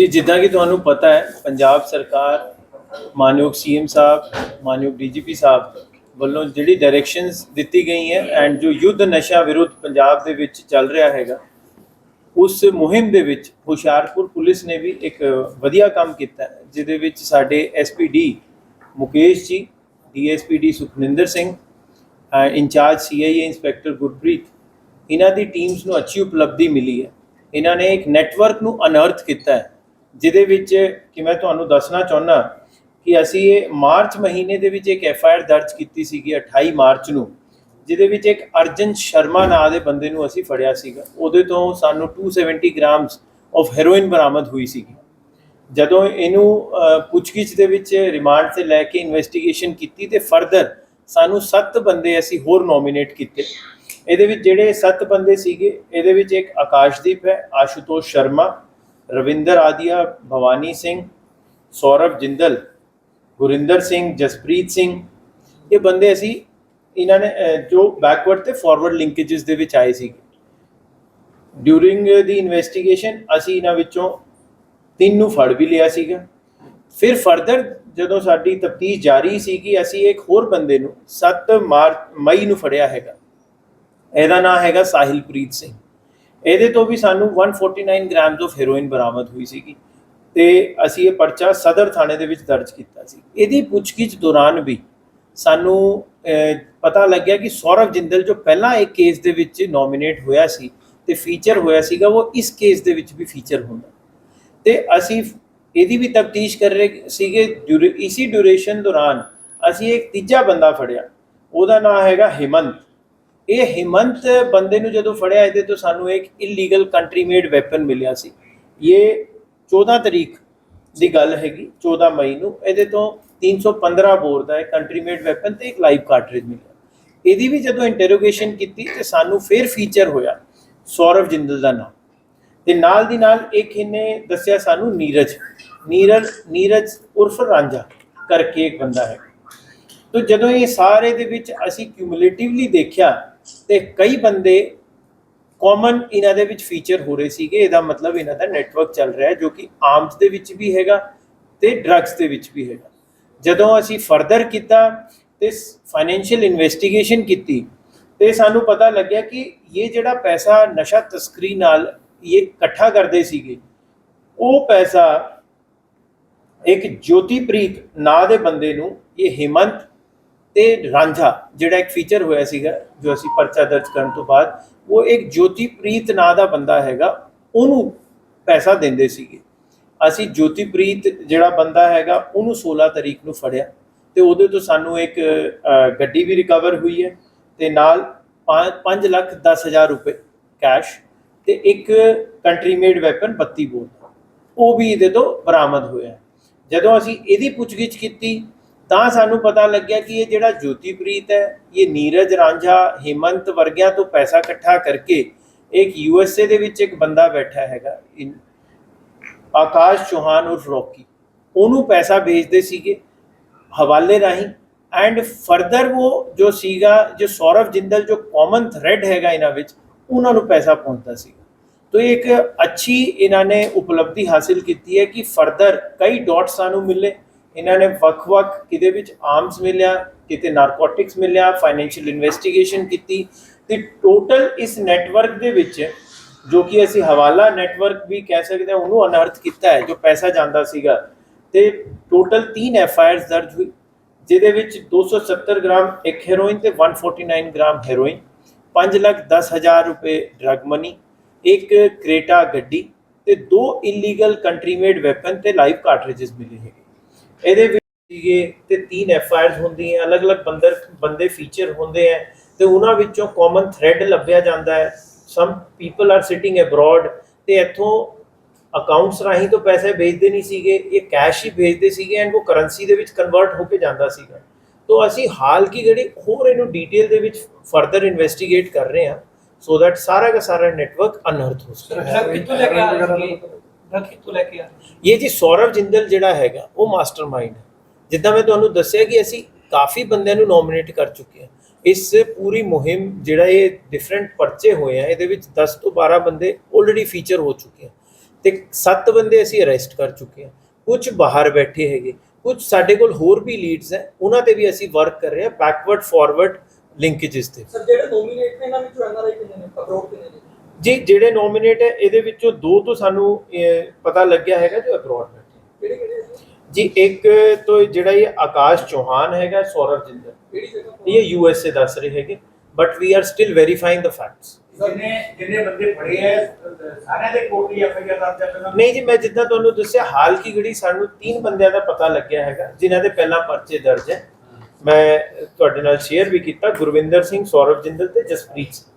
ਜੀ, ਜਿੱਦਾਂ ਕਿ ਤੁਹਾਨੂੰ ਪਤਾ ਹੈ, ਪੰਜਾਬ ਸਰਕਾਰ, ਮਾਨਯੋਗ ਸੀਐਮ ਸਾਹਿਬ, ਮਾਨਯੋਗ ਡੀਜੀਪੀ ਸਾਹਿਬ ਵੱਲੋਂ ਜਿਹੜੀ ਡਾਇਰੈਕਸ਼ਨਸ ਦਿੱਤੀ ਗਈ ਹੈ ਐਂਡ ਜੋ ਯੁੱਧ ਨਸ਼ਾ ਵਿਰੁੱਧ ਪੰਜਾਬ ਦੇ ਵਿੱਚ ਚੱਲ ਰਿਹਾ ਹੈਗਾ, ਉਸ ਮੁਹਿੰਮ ਦੇ ਵਿੱਚ ਹੁਸ਼ਿਆਰਪੁਰ ਪੁਲਿਸ ਨੇ ਵੀ ਇੱਕ ਵਧੀਆ ਕੰਮ ਕੀਤਾ ਜਿਹਦੇ ਵਿੱਚ ਸਾਡੇ SPD Mukesh ji DSPD Sukhninder Singh incharge CIA inspector Gurpreet, ਇਹਨਾਂ ਦੀ ਟੀਮਸ ਨੂੰ ਅੱਛੀ ਉਪਲਬਧੀ ਮਿਲੀ ਹੈ। ਇਹਨਾਂ ਨੇ ਇੱਕ ਨੈਟਵਰਕ ਨੂੰ ਅਨਰਥ ਕੀਤਾ ਹੈ। ਜਿਹਦੇ ਵਿੱਚ ਕਿ ਮੈਂ ਤੁਹਾਨੂੰ ਦੱਸਣਾ ਚਾਹੁੰਦਾ ਕਿ ਅਸੀਂ ਇਹ ਮਾਰਚ ਮਹੀਨੇ ਦੇ ਵਿੱਚ ਇੱਕ ਐਫ ਆਈ ਆਰ ਦਰਜ ਕੀਤੀ ਸੀਗੀ 28 ਮਾਰਚ ਨੂੰ, ਜਿਹਦੇ ਵਿੱਚ ਇੱਕ ਅਰਜਨ ਸ਼ਰਮਾ ਨਾਂ ਦੇ ਬੰਦੇ ਨੂੰ ਅਸੀਂ ਫੜਿਆ ਸੀਗਾ। ਉਹਦੇ ਤੋਂ ਸਾਨੂੰ 270 ਗ੍ਰਾਮਸ ਆਫ ਹੈਰੋਇਨ ਬਰਾਮਦ ਹੋਈ ਸੀਗੀ। ਜਦੋਂ ਇਹਨੂੰ ਪੁੱਛਗਿੱਛ ਦੇ ਵਿੱਚ ਰਿਮਾਂਡ ਤੇ ਲੈ ਕੇ ਇਨਵੈਸਟੀਗੇਸ਼ਨ ਕੀਤੀ ਤੇ ਫਰਦਰ ਸਾਨੂੰ 7 ਬੰਦੇ ਅਸੀਂ ਹੋਰ ਨੋਮੀਨੇਟ ਕੀਤੇ। ਇਹਦੇ ਵਿੱਚ ਜਿਹੜੇ 7 ਬੰਦੇ ਸੀਗੇ, ਇਹਦੇ ਵਿੱਚ ਇੱਕ ਆਕਾਸ਼ਦੀਪ ਹੈ, ਆਸ਼ੂਤੋਸ਼ ਸ਼ਰਮਾ ਰਵਿੰਦਰ ਆਦੀਆ, ਭਵਾਨੀ ਸਿੰਘ, ਸੌਰਵ ਜਿੰਦਲ, ਗੁਰਿੰਦਰ ਸਿੰਘ, ਜਸਪ੍ਰੀਤ ਸਿੰਘ, ਇਹ ਬੰਦੇ ਅਸੀਂ ਇਹਨਾਂ ਨੇ ਜੋ ਬੈਕਵਰਡ ਤੇ ਫਾਰਵਰਡ ਲਿੰਕੇजेस ਦੇ ਵਿੱਚ ਆਏ ਸੀਗੇ। ਡਿਊਰਿੰਗ ਦੀ ਇਨਵੈਸਟੀਗੇਸ਼ਨ ਅਸੀਂ ਇਹਨਾਂ ਵਿੱਚੋਂ ਤਿੰਨ ਨੂੰ ਫੜ ਵੀ ਲਿਆ ਸੀਗਾ। ਫਿਰ ਫਰਦਰ ਜਦੋਂ ਸਾਡੀ ਤਫਤੀਸ਼ ਜਾਰੀ ਸੀ ਕਿ ਅਸੀਂ ਇੱਕ ਹੋਰ ਬੰਦੇ ਨੂੰ 7 ਮਾਰਚ ਮਈ ਨੂੰ ਫੜਿਆ ਹੈਗਾ। ਇਹਦਾ ਨਾਮ ਹੈਗਾ ਸਾਹਿਲਪ੍ਰੀਤ ਸਿੰਘ। ਇਹਦੇ ਤੋਂ ਵੀ ਸਾਨੂੰ 149 ਗ੍ਰਾਮਸ ਆਫ ਹੈਰੋਇਨ ਬਰਾਮਦ ਹੋਈ ਸੀਗੀ ਤੇ ਅਸੀਂ ਇਹ ਪਰਚਾ ਸਦਰ ਥਾਣੇ ਦੇ ਵਿੱਚ ਦਰਜ ਕੀਤਾ ਸੀ। ਇਹਦੀ ਪੁੱਛਗਿੱਛ ਦੌਰਾਨ ਵੀ ਸਾਨੂੰ ਪਤਾ ਲੱਗਿਆ ਕਿ ਸੌਰਵ ਜਿੰਦਲ ਜੋ ਪਹਿਲਾਂ ਇੱਕ ਕੇਸ ਦੇ ਵਿੱਚ ਨੋਮੀਨੇਟ ਹੋਇਆ ਸੀ ਤੇ ਫੀਚਰ ਹੋਇਆ ਸੀਗਾ, ਉਹ ਇਸ ਕੇਸ ਦੇ ਵਿੱਚ ਵੀ ਫੀਚਰ ਹੁੰਦਾ। ਤੇ ਅਸੀਂ ਇਹਦੀ ਵੀ ਤਫਤੀਸ਼ ਕਰ ਰਹੇ ਸੀਗੇ, ਡਿਊਰੇ- ਇਸੀ ਡਿਊਰੇਸ਼ਨ ਦੌਰਾਨ ਅਸੀਂ ਇੱਕ ਤੀਜਾ ਬੰਦਾ ਫੜਿਆ। ਉਹਦਾ ਨਾਮ ਹੈਗਾ ਹਿਮੰਤ। ਇਹ ਹਿਮੰਤ ਬੰਦੇ ਨੂੰ ਜਦੋਂ ਫੜਿਆ ਇਹਦੇ ਤੋਂ ਸਾਨੂੰ ਇੱਕ ਇਲੀਗਲ ਕੰਟਰੀ ਮੇਡ ਵੈਪਨ ਮਿਲਿਆ ਸੀ। ਇਹ 14 ਤਰੀਕ ਦੀ ਗੱਲ ਹੈਗੀ 14 ਮਈ ਨੂੰ। ਇਹਦੇ ਤੋਂ 315 ਬੋਰ ਦਾ ਇੱਕ ਕੰਟਰੀ ਮੇਡ ਵੈਪਨ ਤੇ ਇੱਕ ਲਾਈਵ ਕਾਰਟ੍ਰਿਜ ਮਿਲਿਆ। ਇਹਦੀ ਵੀ ਜਦੋਂ ਇੰਟਰੋਗੇਸ਼ਨ ਕੀਤੀ ਤੇ ਸਾਨੂੰ ਫਿਰ ਫੀਚਰ ਹੋਇਆ ਸੌਰਵ ਜਿੰਦਲ ਦਾ ਨਾਮ। ਤੇ ਨਾਲ ਦੀ ਨਾਲ ਇੱਕ ਇਹਨੇ ਦੱਸਿਆ ਸਾਨੂੰ ਨੀਰਜ। ਨੀਰਜ ਨੀਰਜ ਉਰਫ ਰਾਂਝਾ ਕਰਕੇ ਇੱਕ ਬੰਦਾ ਹੈ। ਤੋ ਜਦੋਂ ਇਹ ਸਾਰੇ ਦੇ ਵਿੱਚ ਅਸੀਂ ਕਿਊਮੂਲੇਟਿਵਲੀ ਦੇਖਿਆ ਤੇ ਕਈ ਬੰਦੇ ਕਾਮਨ ਇਹਨਾਂ ਦੇ ਵਿੱਚ ਫੀਚਰ ਹੋ ਰਹੇ ਸੀਗੇ, ਇਹਦਾ ਮਤਲਬ ਇਹਨਾਂ ਦਾ ਨੈਟਵਰਕ ਚੱਲ ਰਿਹਾ ਹੈ, ਜੋ ਕਿ ਆਰਮਸ ਦੇ ਵਿੱਚ ਵੀ ਹੈਗਾ ਤੇ ਡਰੱਗਸ ਦੇ ਵਿੱਚ ਵੀ ਹੈਗਾ। ਜਦੋਂ ਅਸੀਂ ਫਰਦਰ ਕੀਤਾ ਤੇ ਫਾਈਨੈਂਸ਼ੀਅਲ ਇਨਵੈਸਟੀਗੇਸ਼ਨ ਕੀਤੀ, ਤੇ ਸਾਨੂੰ ਪਤਾ ਲੱਗਿਆ ਕਿ ਇਹ ਜਿਹੜਾ ਪੈਸਾ ਨਸ਼ਾ ਤਸਕਰੀ ਨਾਲ ਇਹ ਇਕੱਠਾ ਕਰਦੇ ਸੀਗੇ, ਉਹ ਪੈਸਾ ਇੱਕ ਜੋਤੀਪ੍ਰੀਤ ਨਾਂ ਦੇ ਬੰਦੇ ਨੂੰ, ਇਹ ਹਿਮੰਤ ਤੇ ਰਾਂਝਾ, ਜਿਹੜਾ ਇੱਕ ਫੀਚਰ ਹੋਇਆ ਸੀਗਾ, ਜੋ ਅਸੀਂ ਪਰਚਾ ਦਰਜ ਕਰਨ ਤੋਂ ਬਾਅਦ, ਉਹ ਇੱਕ ਜੋਤੀਪ੍ਰੀਤ ਨਾਂ ਦਾ ਬੰਦਾ ਹੈਗਾ, ਉਹਨੂੰ ਪੈਸਾ ਦਿੰਦੇ ਸੀਗੇ। ਅਸੀਂ ਜੋਤੀਪ੍ਰੀਤ ਜਿਹੜਾ ਬੰਦਾ ਹੈਗਾ, ਉਹਨੂੰ 16 ਤਰੀਕ ਨੂੰ ਫੜਿਆ ਤੇ ਉਹਦੇ ਤੋਂ ਸਾਨੂੰ ਇੱਕ ਗੱਡੀ ਵੀ ਰਿਕਵਰ ਹੋਈ ਹੈ ਤੇ ਨਾਲ 5 ਲੱਖ 10 ਹਜ਼ਾਰ ਰੁਪਏ ਕੈਸ਼ ਤੇ ਇੱਕ ਕੰਟਰੀ ਮੇਡ ਵੈਪਨ 32 ਬੋਰ। ਉਹ ਵੀ ਇਹਦੇ ਤੋਂ ਬਰਾਮਦ ਹੋਇਆ। ਜਦੋਂ ਅਸੀਂ ਇਹਦੀ ਪੁੱਛਗਿੱਛ ਕੀਤੀ ਤਾਂ ਸਾਨੂੰ ਪਤਾ ਲੱਗਿਆ ਕਿ ਇਹ ਜਿਹੜਾ ਜੋਤੀਪ੍ਰੀਤ ਹੈ, ਇਹ ਨੀਰਜ ਰਾਂਝਾ ਹਿਮੰਤ ਵਰਗਿਆਂ ਤੋਂ ਪੈਸਾ ਇਕੱਠਾ ਕਰਕੇ ਇੱਕ ਯੂਐਸਏ ਦੇ ਵਿੱਚ ਇੱਕ ਬੰਦਾ ਬੈਠਾ ਹੈਗਾ, ਇਨ- ਆਕਾਸ਼ ਚੌਹਾਨ ਉਰਫ ਰੌਕੀ। ਉਹਨੂੰ ਪੈਸਾ ਭੇਜਦੇ ਸੀਗੇ ਹਵਾਲੇ ਰਾਹੀਂ ਐਂਡ ਫਰਦਰ ਉਹ ਜੋ ਸੀਗਾ, ਜੋ ਸੌਰਵ ਜਿੰਦਲ, ਜੋ ਕਾਮਨ ਥ੍ਰੈਡ ਹੈਗਾ ਇਹਨਾਂ ਵਿੱਚ, ਉਹਨਾਂ ਨੂੰ ਪੈਸਾ ਪਹੁੰਚਦਾ ਸੀ ਤੋ ਇਹ ਇੱਕ ਅੱਛੀ ਇਹਨਾਂ ਨੇ ਉਪਲਬਧੀ ਹਾਸਿਲ ਕੀਤੀ ਹੈ ਕਿ ਫਰਦਰ ਕਈ ਡਾਟਸ ਸਾਨੂੰ ਮਿਲੇ। ਇਹਨਾਂ ਨੇ ਵੱਖ-ਵੱਖ ਕਿਤੇ ਵਿੱਚ ਆਰਮਸ ਮਿਲਿਆ, ਕਿਤੇ ਨਾਰਕੋਟਿਕਸ ਮਿਲਿਆ ਫਾਈਨੈਂਸ਼ੀਅਲ ਇਨਵੈਸਟੀਗੇਸ਼ਨ ਕੀਤੀ। ਤੇ ਟੋਟਲ ਇਸ ਨੈਟਵਰਕ ਦੇ ਵਿੱਚ ਜੋ ਕਿ ਅਸੀਂ ਹਵਾਲਾ ਨੈਟਵਰਕ ਵੀ ਕਹਿ ਸਕਦੇ ਹਾਂ, ਉਹਨੂੰ ਅਨਰਥ ਕੀਤਾ ਹੈ, ਜੋ ਪੈਸਾ ਜਾਂਦਾ ਸੀਗਾ। ਤੇ ਟੋਟਲ 3 ਐਫ ਆਈ ਆਰਸ ਦਰਜ ਹੋਈ, ਜਿਹਦੇ ਵਿੱਚ 270 ਗ੍ਰਾਮ ਇੱਕ ਹੈਰੋਇਨ ਤੇ 149 ਗ੍ਰਾਮ ਹੈਰੋਇਨ 5 ਲੱਖ 10 ਹਜ਼ਾਰ ਰੁਪਏ ਡਰਗ ਮਨੀ ਇੱਕ ਕ੍ਰੇਟਾ ਗੱਡੀ ਤੇ ਦੋ ਇਲੀਗਲ ਕੰਟਰੀ ਮੇਡ ਵੈਪਨ ਤੇ ਲਾਈਵ ਕਾਰਟ੍ਰਿਜਸ ਮਿਲੇ ਹੈਗੇ। ਇਹਦੇ ਵਿੱਚ ਸੀਗੇ ਤੇ 3 ਐਫ ਆਈ ਆਰਸ ਹੁੰਦੀਆਂ, ਅਲੱਗ-ਅਲੱਗ ਬੰਦਰ, ਬੰਦੇ ਫੀਚਰ ਹੁੰਦੇ ਆ ਤੇ ਉਹਨਾਂ ਵਿੱਚੋਂ ਕਾਮਨ ਥ੍ਰੈਡ ਲੱਭਿਆ ਜਾਂਦਾ ਹੈ। Some people are sitting abroad ਤੇ ਇੱਥੋਂ ਅਕਾਊਂਟਸ ਰਾਹੀਂ ਤੋਂ ਪੈਸੇ ਭੇਜਦੇ ਨਹੀਂ ਸੀਗੇ, ਇਹ ਕੈਸ਼ ਹੀ ਭੇਜਦੇ ਸੀਗੇ ਐਂਡ ਉਹ ਕਰੰਸੀ ਦੇ ਵਿੱਚ ਕਨਵਰਟ ਹੋ ਕੇ ਜਾਂਦਾ ਸੀਗਾ। ਤੋਂ ਅਸੀਂ ਹਾਲ ਕੀ ਜਿਹੜੀ ਹੋਰ ਇਹਨੂੰ ਡੀਟੇਲ ਦੇ ਵਿੱਚ ਫਰਦਰ ਇਨਵੈਸਟੀਗੇਟ ਕਰ ਰਹੇ ਹਾਂ ਸੋ ਦੈਟ ਸਾਰਾ ਦਾ ਸਾਰਾ ਨੈਟਵਰਕ ਅਨਰਥ ਹੋ ਸਕੇ। ਕਿੱਥੋਂ ਲੈ ਕੇ ਆ ਰਹੇ ਡਰਗ ਕਿੱਥੋਂ ਲੈ ਕੇ ਆ ਇਹ ਜੀ ਸੌਰਵ ਜਿੰਦਲ ਜਿਹੜਾ ਹੈਗਾ ਉਹ ਮਾਸਟਰਮਾਈਂਡ ਹੈ। ਜਿੱਦਾਂ ਮੈਂ ਤੁਹਾਨੂੰ ਦੱਸਿਆ ਕਿ ਅਸੀਂ ਕਾਫੀ ਬੰਦਿਆਂ ਨੂੰ ਨੋਮੀਨੇਟ ਕਰ ਚੁੱਕੇ ਹਾਂ। ਇਸ ਪੂਰੀ ਮੁਹਿੰਮ ਜਿਹੜਾ ਇਹ ਡਿਫਰੈਂਟ ਪਰਚੇ ਹੋਏ ਆ ਇਹਦੇ ਵਿੱਚ 10 ਤੋਂ 12 ਬੰਦੇ ਆਲਰੇਡੀ ਫੀਚਰ ਹੋ ਚੁੱਕੇ ਆ। ਤੇ 7 ਬੰਦੇ ਅਸੀਂ ਅਰੈਸਟ ਕਰ ਚੁੱਕੇ ਹਾਂ ਕੁਝ ਬਾਹਰ ਬੈਠੇ ਹੈਗੇ ਕੁਝ ਸਾਡੇ ਕੋਲ ਹੋਰ ਵੀ ਲੀਡਸ ਹੈ ਉਹਨਾਂ ਤੇ ਵੀ ਅਸੀਂ ਵਰਕ ਕਰ ਰਹੇ ਹਾਂ ਬੈਕਵਰਡ ਫਾਰਵਰਡ ਲਿੰਕੇजेस ਤੇ। ਸਰ ਜਿਹੜੇ ਨੋਮੀਨੇਟ ਨੇ ਇਹਨਾਂ ਵਿੱਚੋਂ ਐਨਆਰਆਈ ਕਿੰਨੇ ਨੇ? ਅਬਰੋਡ ਕਿੰਨੇ ਨੇ? ਜੀ ਜਿਹੜੇ ਨੋਮੀਨੇਟ ਹੈ ਇਹਦੇ ਵਿੱਚੋਂ ਦੋ ਤੋਂ ਸਾਨੂੰ ਪਤਾ ਲੱਗਿਆ ਹੈਗਾ ਜੋ ਅਬਰੋਡ ਬੈਠੇ ਕਿਹੜੇ ਕਿਹੜੇ ਨੇ? ਜੀ ਇੱਕ ਤੋਂ ਜਿਹੜਾ ਇਹ ਆਕਾਸ਼ ਚੌਹਾਨ ਹੈਗਾ ਸੌਰਵ ਜਿੰਦਲ। ਕਿਹੜੀ ਜਗ੍ਹਾ ਤੋਂ? ਇਹ ਯੂ ਐਸ ਏ ਦੱਸ ਰਹੇ ਹੈਗੇ but we are still verifying the facts ਜਿੰਨੇ ਜਿੰਨੇ ਬੰਦੇ ਫੜੇ ਐ ਸਾਰਿਆਂ ਦੇ ਕੋਟਲੀ ਐਫਆਈਆਰ ਦਰਜ ਹੈ ਨਹੀਂ ਜੀ ਮੈਂ ਜਿੱਦਾਂ ਤੁਹਾਨੂੰ ਦੱਸਿਆ ਹਾਲ ਕੀ ਘੜੀ ਸਾਨੂੰ ਤਿੰਨ ਬੰਦਿਆਂ ਦਾ ਪਤਾ ਲੱਗਿਆ ਹੈਗਾ ਜਿਨ੍ਹਾਂ ਦੇ ਪਹਿਲਾਂ ਪਰਚੇ ਦਰਜ ਹੈ। ਮੈਂ ਤੁਹਾਡੇ ਨਾਲ ਸ਼ੇਅਰ ਵੀ ਕੀਤਾ ਗੁਰਵਿੰਦਰ ਸਿੰਘ ਸੌਰਵ ਜਿੰਦਲ ਤੇ ਜਸਪ੍ਰੀਤ ਸਿੰਘ।